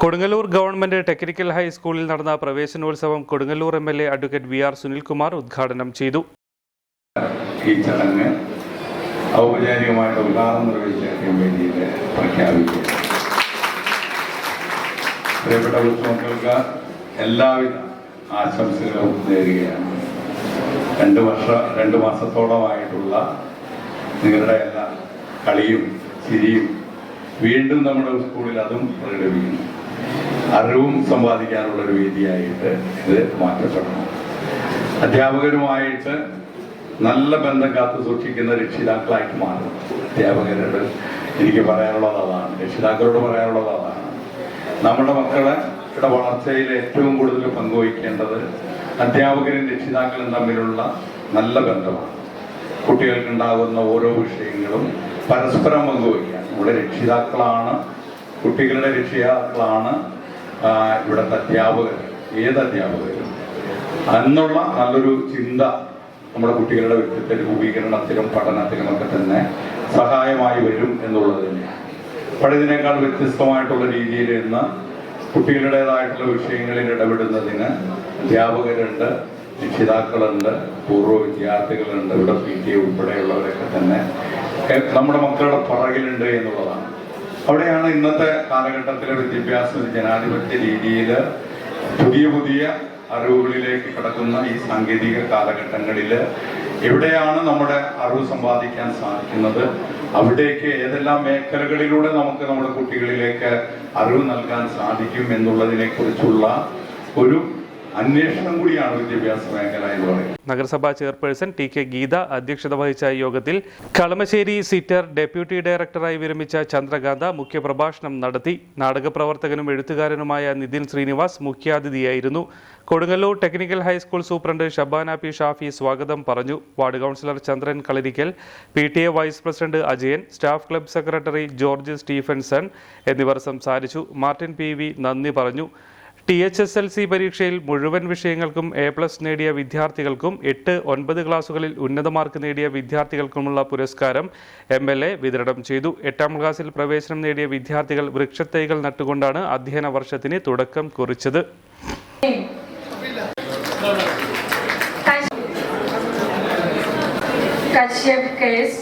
Kodungallur government technical ഹൈസ്കൂളിൽ നടന്ന പ്രവേശനോത്സവം Kodungallur M L A advocate V R Sunilkumar ഉദ്ഘാടനം ചെയ്തു. ഈ ചടങ്ങ് ഔപചാരികമായിട്ട് ഉദ്ഘാടനം നിർവഹിച്ച വേദിയിൽ പ്രഖ്യാപിക്കുക പ്രിയപ്പെട്ട ഉത്സവങ്ങൾക്ക് എല്ലാവിധ ആശംസകളും നേരുകയാണ്. രണ്ട് വർഷ രണ്ട് മാസത്തോളമായിട്ടുള്ള നിങ്ങളുടെ എല്ലാ കളിയും ചിരിയും വീണ്ടും നമ്മുടെ സ്കൂളിൽ അതും പ്രകടിപ്പിക്കുന്നു. അറിവും സമ്പാദിക്കാനുള്ള ഒരു വേദിയായിട്ട് ഇത് മാറ്റപ്പെടണം അധ്യാപകരുമായിട്ട് നല്ല ബന്ധം കാത്തു സൂക്ഷിക്കുന്ന രക്ഷിതാക്കളായിട്ട് മാറും അധ്യാപകരോട് എനിക്ക് പറയാനുള്ളത് അതാണ്. രക്ഷിതാക്കളോട് പറയാനുള്ളത് അതാണ്. നമ്മുടെ മക്കളുടെ വളർച്ചയിൽ ഏറ്റവും കൂടുതൽ പങ്കുവഹിക്കേണ്ടത് അധ്യാപകരും രക്ഷിതാക്കളും തമ്മിലുള്ള നല്ല ബന്ധമാണ്. കുട്ടികൾക്കുണ്ടാകുന്ന ഓരോ വിഷയങ്ങളും പരസ്പരം പങ്കുവയ്ക്കുക നമ്മുടെ രക്ഷിതാക്കളാണ് കുട്ടികളുടെ രക്ഷിതാക്കളാണ് ഇവിടുത്തെ അധ്യാപകർ. ഏത് അധ്യാപകരും. എന്നുള്ള നല്ലൊരു ചിന്ത നമ്മുടെ കുട്ടികളുടെ വ്യക്തിത്വ രൂപീകരണത്തിലും പഠനത്തിലും ഒക്കെ തന്നെ സഹായമായി വരും എന്നുള്ളത് തന്നെയാണ്. പഴയതിനേക്കാൾ വ്യത്യസ്തമായിട്ടുള്ള രീതിയിൽ ഇന്ന് കുട്ടികളുടേതായിട്ടുള്ള വിഷയങ്ങളിൽ ഇടപെടുന്നതിന് അധ്യാപകരുണ്ട് രക്ഷിതാക്കളുണ്ട് പൂർവ വിദ്യാർത്ഥികളുണ്ട് ഇവിടെ പി ടി ഉൾപ്പെടെയുള്ളവരൊക്കെ തന്നെ. നമ്മുടെ മക്കളുടെ പുറകിലുണ്ട് എന്നുള്ളതാണ്. അവിടെയാണ് ഇന്നത്തെ കാലഘട്ടത്തിലെ വിദ്യാഭ്യാസ ജനാധിപത്യ രീതിയിൽ പുതിയ പുതിയ അറിവുകളിലേക്ക് കടക്കുന്ന ഈ സാങ്കേതിക കാലഘട്ടങ്ങളിൽ എവിടെയാണ് നമ്മുടെ അറിവ് സമ്പാദിക്കാൻ സാധിക്കുന്നത്? അവിടേക്ക് ഏതെല്ലാം മേഖലകളിലൂടെ നമുക്ക് നമ്മുടെ കുട്ടികളിലേക്ക് അറിവ് നൽകാൻ സാധിക്കും എന്നുള്ളതിനെ കുറിച്ചുള്ള ഒരു അന്വേഷണം കൂടിയാണ് വിദ്യാഭ്യാസ മേഖല എന്ന് പറയുന്നത്. നഗരസഭാ ചെയർപേഴ്സൺ ടി കെ ഗീത അധ്യക്ഷത വഹിച്ച യോഗത്തിൽ കളമശ്ശേരി സിറ്റർ ഡെപ്യൂട്ടി ഡയറക്ടറായി വിരമിച്ച ചന്ദ്രകാന്ത മുഖ്യപ്രഭാഷണം നടത്തി. നാടകപ്രവർത്തകനും എഴുത്തുകാരനുമായ Nithin Srinivas മുഖ്യാതിഥിയായിരുന്നു. Kodungallur technical high school superintendent Shabana P Shafi സ്വാഗതം പറഞ്ഞു. Ward councillor Chandran Kalarikkal P T A vice president Ajayan staff club secretary George Stephenson എന്നിവർ സംസാരിച്ചു. മാർട്ടിൻ പി വി നന്ദി പറഞ്ഞു. T H S L C പരീക്ഷയിൽ മുഴുവൻ വിഷയങ്ങൾക്കും A plus നേടിയ വിദ്യാർത്ഥികൾക്കും എട്ട് ഒൻപത് ക്ലാസുകളിൽ ഉന്നത മാർക്ക് നേടിയ വിദ്യാർത്ഥികൾക്കുമുള്ള പുരസ്കാരം എം എൽ എ വിതരണം ചെയ്തു. എട്ടാം ക്ലാസ്സിൽ പ്രവേശനം നേടിയ വിദ്യാർത്ഥികൾ വൃക്ഷത്തൈകൾ നട്ടുകൊണ്ടാണ് അധ്യയന വർഷത്തിന് തുടക്കം കുറിച്ചത്. കേസ്.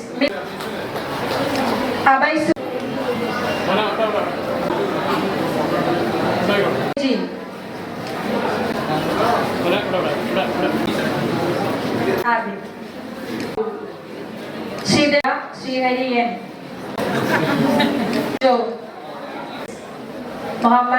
શિવાજી એમ જો મહાપા